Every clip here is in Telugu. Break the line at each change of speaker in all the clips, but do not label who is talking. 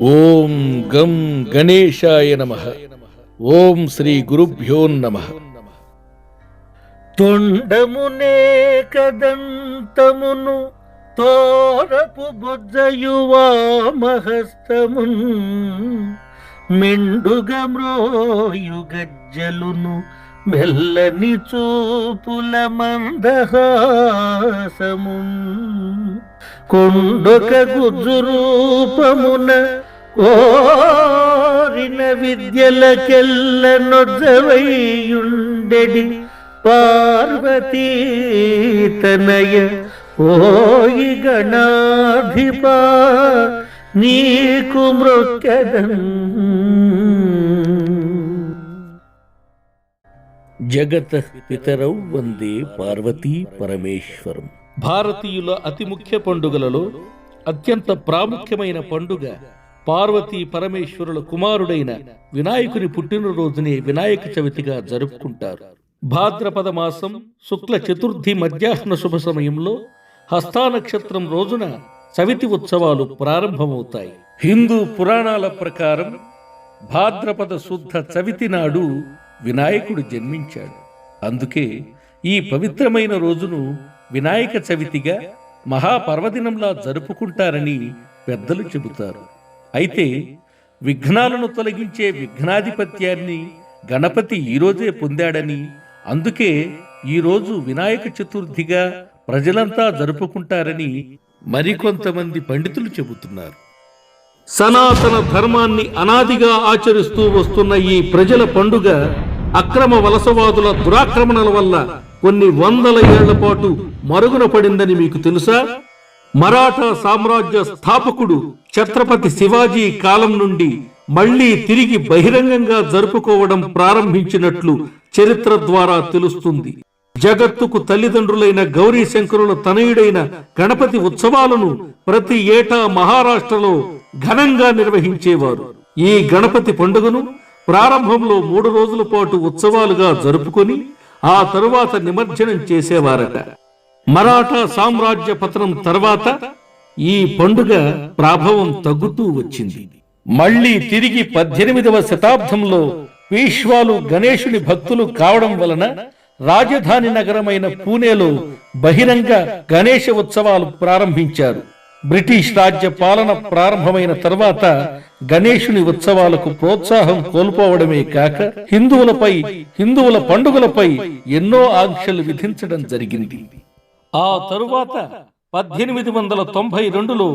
ఓం గం గణేశాయ నమ. ఓం శ్రీ గురుభ్యో నమ.
తొండమునే కదంతమును తోరపు బొజ్జయువామహస్తమున్ మెండుగ గజ్జలును మెల్లని చూపుల మందహాసమున్ కొండొక గుజ్జు రూపమున కోరిన విద్యలకెల్ల నొజ్జవైయుండెడి పార్వతీ తనయ ఓయి గణాధిప నీకు మృక్కదం
జగత పితరౌ వందే పార్వతీ పరమేశ్వరం. భారతీయుల అతి ముఖ్య పండుగలలో అత్యంత ప్రాముఖ్యమైన పండుగ పార్వతీ పరమేశ్వరుల కుమారుడైన వినాయకుని పుట్టినరోజునే వినాయక చవితిగా జరుపుకుంటారు. భాద్రపద మాసం శుక్ల చతుర్థి మధ్యాహ్న శుభ సమయంలో హస్తా నక్షత్రం రోజున చవితి ఉత్సవాలు ప్రారంభమవుతాయి. హిందూ పురాణాల ప్రకారం భాద్రపద శుద్ధ చవితి నాడు వినాయకుడు జన్మించాడు. అందుకే ఈ పవిత్రమైన రోజును వినాయక చవితిగా మహాపర్వదినంలా జరుపుకుంటారని పెద్దలు చెబుతారు. అయితే విఘ్నాలను తొలగించే విఘ్నాధిపత్యాన్ని గణపతి ఈరోజే పొందాడని అందుకే ఈరోజు వినాయక చతుర్థిగా ప్రజలంతా జరుపుకుంటారని మరికొంతమంది పండితులు చెబుతున్నారు. సనాతన ధర్మాన్ని అనాదిగా ఆచరిస్తూ వస్తున్న ఈ ప్రజల పండుగ అక్రమ వలసవాదుల దురాక్రమణల వల్ల కొన్ని వందల ఏళ్ళ పాటు మరుగున పడిందని మీకు తెలుసా? మరాఠా సామ్రాజ్య స్థాపకుడు ఛత్రపతి శివాజీ కాలం నుండి మళ్ళీ తిరిగి బహిరంగంగా జరుపుకోవడం ప్రారంభించినట్లు చరిత్ర ద్వారా తెలుస్తుంది. జగత్తుకు తల్లిదండ్రులైన గౌరీ శంకరుల తనయుడైన గణపతి ఉత్సవాలను ప్రతి ఏటా మహారాష్ట్రలో ఘనంగా నిర్వహించేవారు. ఈ గణపతి పండుగను ప్రారంభంలో మూడు రోజుల పాటు ఉత్సవాలుగా జరుపుకొని ఆ తరువాత నిమజ్జనం చేసేవారట. మరాఠా సామ్రాజ్య పతనం తర్వాత ఈ పండుగ ప్రాభవం తగ్గుతూ వచ్చింది. మళ్ళీ తిరిగి పద్దెనిమిదవ శతాబ్దంలో పీష్వాలు గణేశుని భక్తులు కావడం వలన రాజధాని నగరమైన పూణేలో బహిరంగ గణేశ ఉత్సవాలు ప్రారంభించారు. బ్రిటిష్ రాజ్య పాలన ప్రారంభమైన తర్వాత గణేశుని ఉత్సవాలకు ప్రోత్సాహం కోల్పోవడమే కాక హిందువులపై హిందువుల పండుగలపై ఎన్నో ఆంక్షలు విధించడం జరిగింది. ఆ తరువాత పద్దెనిమిది వందల తొంభై రెండులో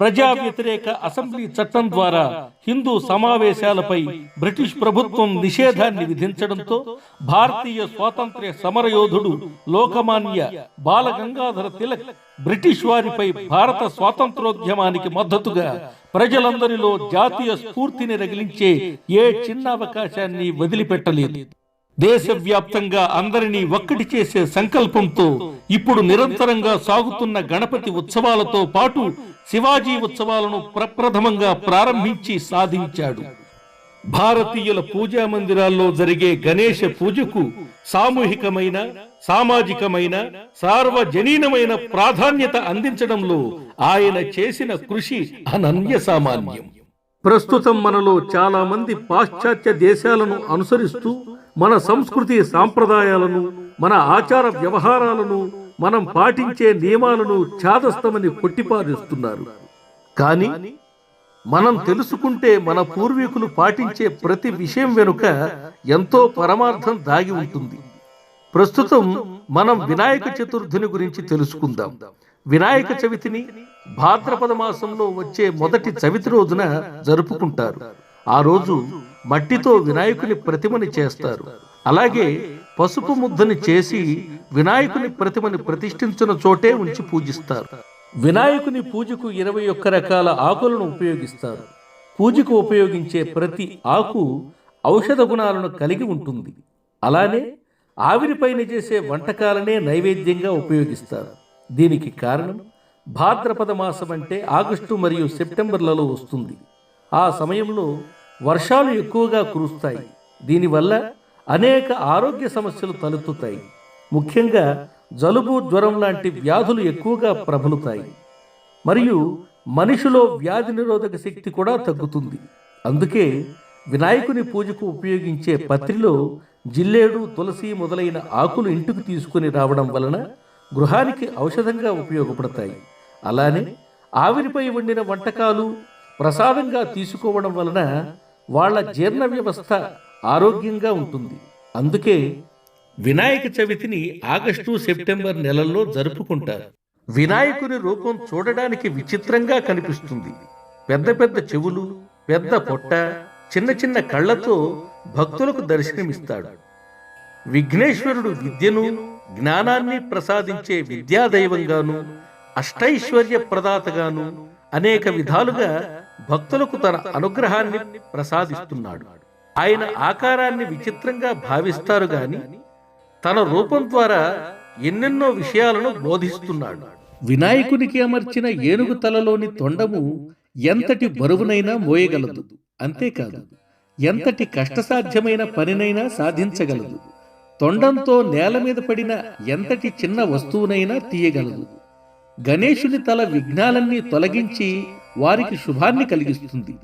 ప్రజా వ్యతిరేక అసెంబ్లీ చట్టం ద్వారా హిందూ సమావేశాలపై బ్రిటిష్ ప్రభుత్వం నిషేధాన్ని విధించడంతో భారతీయ స్వాతంత్ర్య సమరయోధుడు లోకమాన్య బాలగంగాధర తిలక్ బ్రిటిష్ వారిపై భారత స్వాతంత్రోద్యమానికి మద్దతుగా ప్రజలందరిలో జాతీయ స్ఫూర్తిని రగిలించే ఏ చిన్న అవకాశాన్ని వదిలిపెట్టలేదు. దేశవ్యాప్తంగా అందరినీ ఒక్కటి చేసే సంకల్పంతో ఇప్పుడు నిరంతరంగా సాగుతున్న గణపతి ఉత్సవాలతో పాటు శివాజీ ఉత్సవాలను ప్రప్రథమంగా ప్రారంభించి సాధించాడు. భారతీయుల పూజా మందిరాల్లో జరిగే గణేష పూజకు సామూహికమైన సామాజికమైన సార్వజనీనమైన ప్రాధాన్యత అందించడంలో ఆయన చేసిన కృషి అనన్య సామాన్యం. ప్రస్తుతం మనలో చాలా మంది పాశ్చాత్య దేశాలను అనుసరిస్తూ మన సంస్కృతి సాంప్రదాయాలను మన ఆచార వ్యవహారాలను మనం పాటించే నియమాలను ఛాదస్తమని కొట్టిపారేస్తున్నారు. కానీ మనం తెలుసుకుంటే మన పూర్వీకులు పాటించే ప్రతి విషయం వెనుక ఎంతో పరమార్థం దాగి ఉంటుంది. ప్రస్తుతం మనం వినాయక చతుర్థిని గురించి తెలుసుకుందాం. వినాయక చవితిని భాద్రపద మాసంలో వచ్చే మొదటి చవితి రోజున జరుపుకుంటారు. ఆ రోజు మట్టితో వినాయకుని ప్రతిమని చేస్తారు. అలాగే పసుపు ముద్దని చేసి వినాయకుని ప్రతిమని ప్రతిష్ఠించిన చోటే ఉంచి పూజిస్తారు. వినాయకుని పూజకు ఇరవై ఒక్క రకాల ఆకులను ఉపయోగిస్తారు. పూజకు ఉపయోగించే ప్రతి ఆకు ఔషధ గుణాలను కలిగి ఉంటుంది. అలానే ఆవిరిపైన చేసే వంటకాలనే నైవేద్యంగా ఉపయోగిస్తారు. దీనికి కారణం భాద్రపద మాసం అంటే ఆగస్టు మరియు సెప్టెంబర్లలో వస్తుంది. ఆ సమయంలో వర్షాలు ఎక్కువగా కురుస్తాయి. దీనివల్ల అనేక ఆరోగ్య సమస్యలు తలెత్తుతాయి. ముఖ్యంగా జలుబు జ్వరం లాంటి వ్యాధులు ఎక్కువగా ప్రబలుతాయి. మరియు
మనిషిలో వ్యాధి నిరోధక శక్తి కూడా తగ్గుతుంది. అందుకే వినాయకుని పూజకు ఉపయోగించే పత్రిలో జిల్లేడు తులసి మొదలైన ఆకులు ఇంటికి తీసుకుని రావడం వలన గృహానికి ఔషధంగా ఉపయోగపడతాయి. అలానే ఆవిరిపై వండిన వంటకాలు ప్రసాదంగా తీసుకోవడం వలన వాళ్ళ జీర్ణ వ్యవస్థ ఆరోగ్యంగా ఉంటుంది. అందుకే వినాయక చవితిని ఆగస్టు సెప్టెంబర్ నెలల్లో జరుపుకుంటారు. వినాయకుని రూపం చూడడానికి విచిత్రంగా కనిపిస్తుంది. పెద్ద పెద్ద చెవులు పెద్ద పొట్ట చిన్న చిన్న కళ్ళతో భక్తులకు దర్శనమిస్తాడు. విఘ్నేశ్వరుడు విద్యను జ్ఞానాన్ని ప్రసాదించే విద్యాదైవంగాను అష్టైశ్వర్య ప్రదాతగాను అనేక విధాలుగా భక్తులకు తన అనుగ్రహాన్ని ప్రసాదిస్తున్నాడు. ఆయన ఆకారాన్ని విచిత్రంగా భావిస్తారు గాని తన రూపం ద్వారా ఎన్నెన్నో విషయాలను బోధిస్తున్నాడు. వినాయకునికి అమర్చిన ఏనుగు తలలోని తొండము ఎంతటి బరువునైనా మోయగలదు అంతేకాదు ఎంతటి కష్టసాధ్యమైన పనినైనా సాధించగలదు. తొండంతో నేల మీద పడిన ఎంతటి చిన్న వస్తువునైనా తీయగలదు. గణేశుని తల విఘ్నాలన్నీ తొలగించి వారికి శుభాన్ని కలిగిస్తుంది.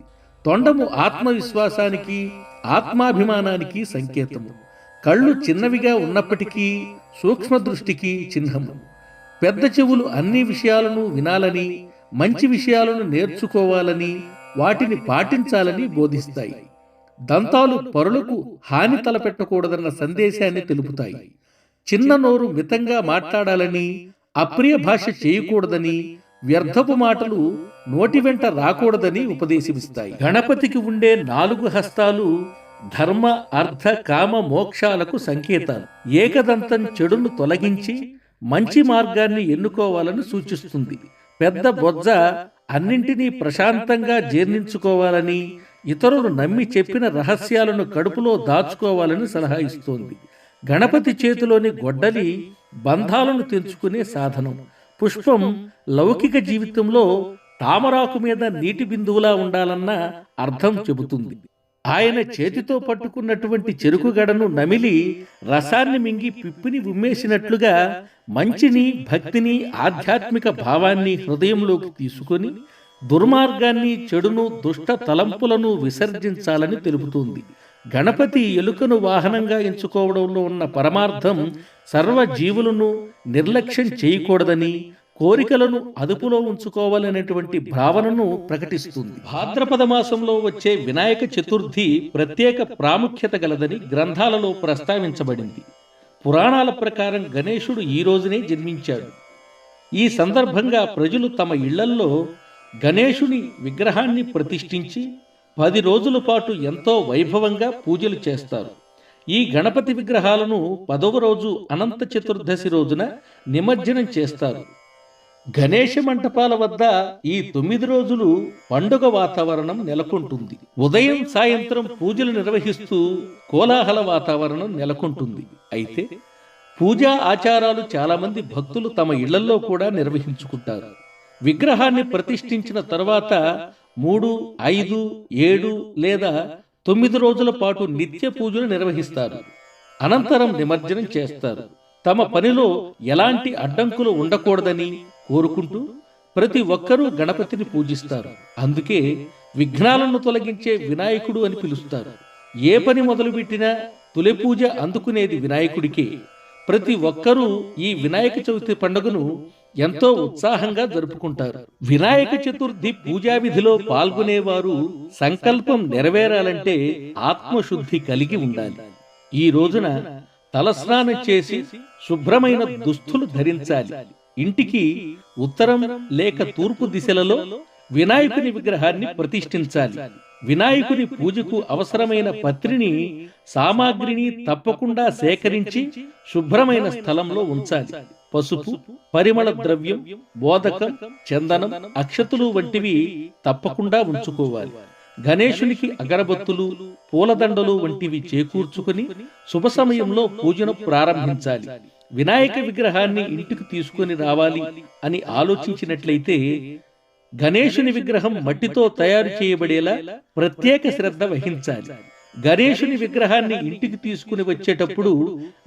తొండము ఆత్మవిశ్వాసానికి ఆత్మాభిమానానికి సంకేతము. కళ్ళు చిన్నవిగా ఉన్నప్పటికీ సూక్ష్మ దృష్టికి చిహ్నము. పెద్ద చెవులు అన్ని విషయాలను వినాలని మంచి విషయాలను నేర్చుకోవాలని వాటిని పాటించాలని బోధిస్తాయి. దంతాలు పరులకు హాని తలపెట్టకూడదన్న సందేశాన్ని తెలుపుతాయి. చిన్న నోరు మితంగా మాట్లాడాలని అప్రియ భాష చేయకూడదని వ్యర్థపు మాటలు నోటి వెంట రాకూడదని ఉపదేశమిస్తాయి గణపతికి ఉండే నాలుగు హస్తాలు ధర్మ అర్థ కామ మోక్షాలకు సంకేతాలు. ఏకదంతం చెడును తొలగించి మంచి మార్గాన్ని ఎన్నుకోవాలని సూచిస్తుంది. పెద్ద బొజ్జ అన్నింటినీ ప్రశాంతంగా జీర్ణించుకోవాలని ఇతరులు నమ్మి చెప్పిన రహస్యాలను కడుపులో దాచుకోవాలని సలహా ఇస్తోంది గణపతి చేతిలోని గొడ్డలి బంధాలను తెంచుకునే సాధనం. పుష్పం లౌకిక జీవితంలో తామరాకు మీద నీటి బిందువులా ఉండాలన్న అర్థం చెబుతుంది. ఆయన చేతితో పట్టుకున్నటువంటి చెరుకు గడను నమిలి రసాన్ని మింగి పిప్పిని ఉమ్మేసినట్లుగా మంచిని భక్తిని ఆధ్యాత్మిక భావాన్ని హృదయంలోకి తీసుకొని దుర్మార్గాన్ని చెడును దుష్ట తలంపులను విసర్జించాలని తెలుపుతుంది. గణపతి ఎలుకను వాహనంగా ఎంచుకోవడంలో ఉన్న పరమార్థం సర్వ జీవులను నిర్లక్ష్యం చేయకూడదని కోరికలను అదుపులో ఉంచుకోవాలనేటువంటి భావనను ప్రకటిస్తుంది. భాద్రపద మాసంలో వచ్చే వినాయక చతుర్థి ప్రత్యేక ప్రాముఖ్యత గలదని గ్రంథాలలో ప్రస్తావించబడింది. పురాణాల ప్రకారం గణేశుడు ఈ రోజునే జన్మించాడు. ఈ సందర్భంగా ప్రజలు తమ ఇళ్ళల్లో గణేశుని విగ్రహాన్ని ప్రతిష్ఠించి పది రోజుల పాటు ఎంతో వైభవంగా పూజలు చేస్తారు. ఈ గణపతి విగ్రహాలను పదవ రోజు అనంత చతుర్దశి రోజున నిమజ్జనం చేస్తారు. గణేష మంటపాల వద్ద ఈ తొమ్మిది రోజులు పండుగ వాతావరణం నెలకొంటుంది. ఉదయం సాయంత్రం పూజలు నిర్వహిస్తూ కోలాహల వాతావరణం నెలకొంటుంది. అయితే పూజా ఆచారాలు చాలామంది భక్తులు తమ ఇళ్ళలో కూడా నిర్వహించుకుంటారు. విగ్రహాన్ని ప్రతిష్ఠించిన తర్వాత మూడు ఐదు ఏడు లేదా తొమ్మిది రోజుల పాటు నిత్య పూజలు నిర్వహిస్తారు. అనంతరం నిమజ్జనం చేస్తారు. తమ పనిలో ఎలాంటి అడ్డంకులు ఉండకూడదని కోరుకుంటూ ప్రతి ఒక్కరూ గణపతిని పూజిస్తారు. అందుకే విఘ్నాలను తొలగించే వినాయకుడు అని పిలుస్తారు. ఏ పని మొదలుపెట్టినా తొలి పూజ అందుకునేది వినాయకుడికే. ప్రతి ఒక్కరూ ఈ వినాయక చవితి పండుగను ఎంతో ఉత్సాహంగా జరుపుకుంటారు. వినాయక చతుర్థి పూజా విధిలో పాల్గొనేవారు సంకల్పం నెరవేరాలంటే ఆత్మశుద్ధి కలిగి ఉండాలి. ఈ రోజున తలస్నానం చేసి శుభ్రమైన దుస్తులు ధరించాలి. ఇంటికి ఉత్తరం లేక తూర్పు దిశలలో వినాయకుని విగ్రహాన్ని ప్రతిష్ఠించాలి. వినాయకుని పూజకు అవసరమైన పత్రిని సామాగ్రిని తప్పకుండా సేకరించి శుభ్రమైన స్థలంలో ఉంచాలి. పసుపు పరిమళ ద్రవ్యం బోధకం చందనం అక్షతులు వంటివి తప్పకుండా ఉంచుకోవాలి. గణేశునికి అగరబత్తులు పూలదండలు వంటివి చేకూర్చుకుని శుభ సమయంలో పూజను ప్రారంభించాలి. వినాయక విగ్రహాన్ని ఇంటికి తీసుకొని రావాలి అని ఆలోచించినట్లయితే గణేశుని విగ్రహం మట్టితో తయారు చేయబడేలా ప్రత్యేక శ్రద్ధ వహించాలి. గణేశుని విగ్రహాన్ని ఇంటికి తీసుకుని వచ్చేటప్పుడు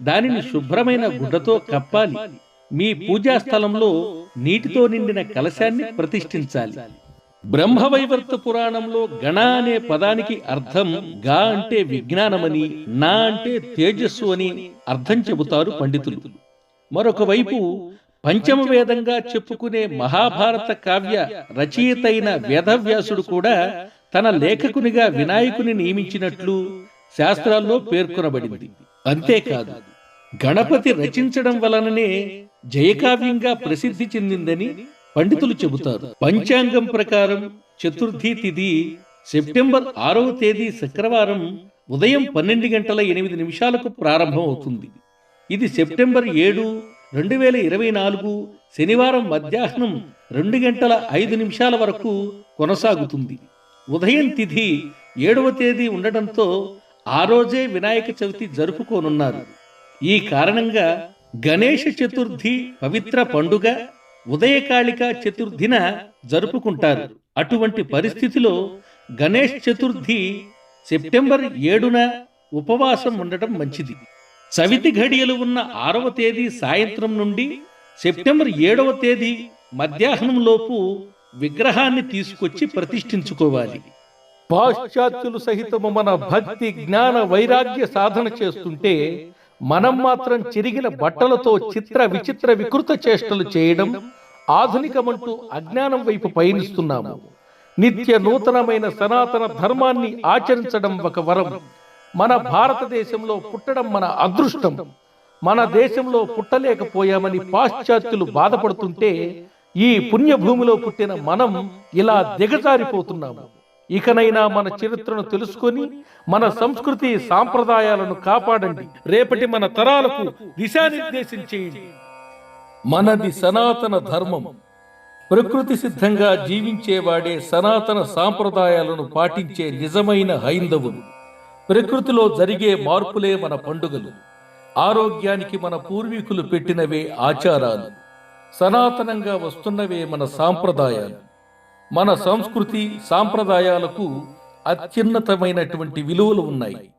దానిని శుభ్రమైన గుడ్డతో కప్పాలి. మీ పూజా స్థలంలో నీటితో నిండిన కలశాన్ని ప్రతిష్ఠించాలి.
బ్రహ్మవైవర్త పురాణంలో గణ అనే పదానికి అర్థం గా అంటే విజ్ఞానమని నా అంటే తేజస్సు అని అర్థం చెబుతారు పండితులు. మరొక వైపు పంచమ వేదంగా చెప్పుకునే మహాభారత కావ్య రచయిత అయిన వేదవ్యాసుడు కూడా తన లేఖకునిగా వినాయకుని నియమించినట్లు శాస్త్రాల్లో పేర్కొనబడింది. అంతేకాదు గణపతి రచించడం వలననే జయకావ్యంగా ప్రసిద్ధి చెందిందని పండితులు చెబుతారు. పంచాంగం ప్రకారం చతుర్థి తిథి సెప్టెంబర్ ఆరవ తేదీ శుక్రవారం ఉదయం పన్నెండు గంటల ఎనిమిది నిమిషాలకు ప్రారంభం అవుతుంది. ఇది సెప్టెంబర్ ఏడు రెండు వేల ఇరవై నాలుగు శనివారం మధ్యాహ్నం రెండు గంటల ఐదు నిమిషాల వరకు కొనసాగుతుంది. ఉదయం తిథి ఏడవ తేదీ ఉండటంతో ఆ రోజే వినాయక చవితి జరుపుకోనున్నారు. ఈ కారణంగా గణేష చతుర్థి పవిత్ర పండుగ ఉదయకాళిక చతుర్థిన జరుపుకుంటారు. అటువంటి పరిస్థితిలో గణేష్ చతుర్థి సెప్టెంబర్ ఏడున ఉపవాసం ఉండటం మంచిది. చవితి ఘడియలు ఉన్న ఆరవ తేదీ సాయంత్రం నుండి సెప్టెంబర్ ఏడవ తేదీ మధ్యాహ్నం లోపు విగ్రహాన్ని తీసుకొచ్చి ప్రతిష్ఠించుకోవాలి.
పాశ్చాత్యులు సహితము మన భక్తి జ్ఞాన వైరాగ్య సాధన చేస్తుంటే మనం మాత్రం చిరిగిన బట్టలతో చిత్ర విచిత్ర వికృత చేష్టలు చేయడం ఆధునికమంటూ అజ్ఞానం వైపు పయనిస్తున్నాము. నిత్య నూతనమైన సనాతన ధర్మాన్ని ఆచరించడం ఒక వరం. మన భారతదేశంలో పుట్టడం మన అదృష్టం. మన దేశంలో పుట్టలేకపోయామని పాశ్చాత్యులు బాధపడుతుంటే ఈ పుణ్యభూమిలో పుట్టిన మనం ఇలా దిగజారిపోతున్నాము. ఇకనైనా మన చరిత్రను తెలుసుకొని మన సంస్కృతి సాంప్రదాయాలను కాపాడండి. రేపటి మన తరాలకు దిశానిర్దేశం చేయండి మనది సనాతన ధర్మం. ప్రకృతి సిద్ధంగా జీవించేవాడే సనాతన సాంప్రదాయాలను పాటించే నిజమైన హైందవులు. ప్రకృతిలో జరిగే మార్పులే మన పండుగలు. ఆరోగ్యానికి మన పూర్వీకులు పెట్టినవే ఆచారాలు. సనాతనంగా వస్తున్నవే మన సాంప్రదాయాలు. మన సంస్కృతి సాంప్రదాయాలకు అత్యున్నతమైనటువంటి విలువలు ఉన్నాయి.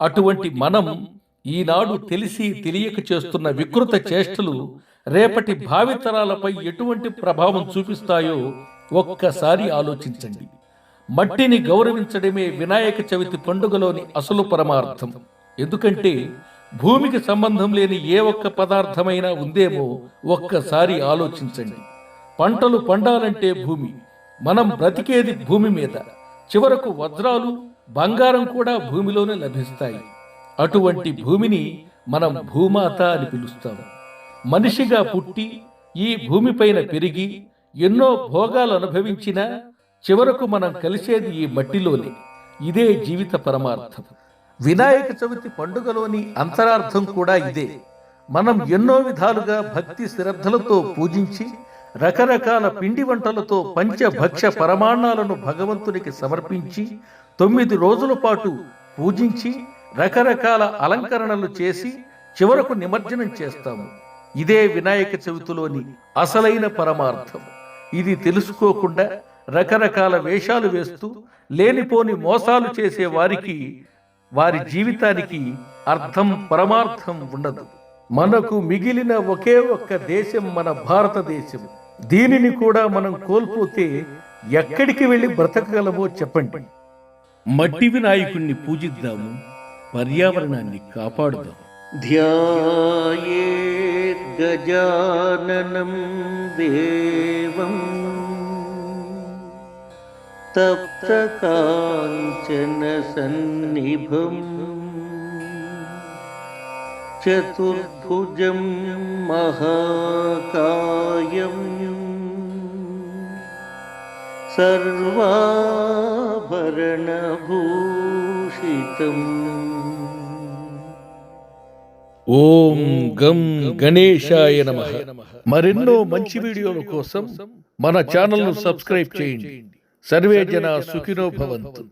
అటువంటి మనం ఈనాడు తెలిసి తెలియక చేస్తున్న వికృత చేష్టలు రేపటి భావితరాలపై ఎటువంటి ప్రభావం చూపిస్తాయో ఒక్కసారి ఆలోచించండి. మట్టిని గౌరవించడమే వినాయక చవితి పండుగలోని అసలు పరమార్థం. ఎందుకంటే భూమికి సంబంధం లేని ఏ ఒక్క పదార్థమైనా ఉందేమో ఒక్కసారి ఆలోచించండి. పంటలు పండాలంటే భూమి మనం బ్రతికేది భూమి మీద. చివరకు వజ్రాలు బంగారం కూడా భూమిలోనే లభిస్తాయి. అటువంటి భూమిని మనం భూమాత అని పిలుస్తాము మనిషిగా పుట్టి ఈ భూమిపైన పెరిగి ఎన్నో భోగాలు అనుభవించినా చివరకు మనం కలిసేది ఈ మట్టిలోనే. ఇదే జీవిత పరమార్థం. వినాయక చవితి పండుగలోని అంతరార్థం కూడా ఇదే. మనం ఎన్నో విధాలుగా భక్తి శ్రద్ధలతో పూజించి రకరకాల పిండి వంటలతో పంచభక్ష పరమాణాలను భగవంతునికి సమర్పించి తొమ్మిది రోజుల పాటు పూజించి రకరకాల అలంకరణలు చేసి చివరకు నిమజ్జనం చేస్తాము. ఇదే వినాయక చవితిలోని అసలైన పరమార్థం. ఇది తెలుసుకోకుండా రకరకాల వేషాలు వేస్తూ లేనిపోని మోసాలు చేసే వారికి వారి జీవితానికి అర్థం పరమార్థం ఉండదు. మనకు మిగిలిన ఒకే ఒక్క దేశం మన భారతదేశం. దీనిని కూడా మనం కోల్పోతే ఎక్కడికి వెళ్ళి బ్రతకగలమో చెప్పండి.
మట్టి వినాయకుణ్ణి పూజిద్దాము పర్యావరణాన్ని కాపాడుదాం
ధ్యాయే గజాననం దేవం తప్త కాంచన సన్నిభం. चतुर्भुजं महाकायम् सर्वाभरणभूषितम्
ఓం గం గణేశాయ నమ మరెన్నో మంచి వీడియోల కోసం మన ఛానల్ను సబ్స్క్రైబ్ చేయండి సర్వే జన సుఖినో భవంతు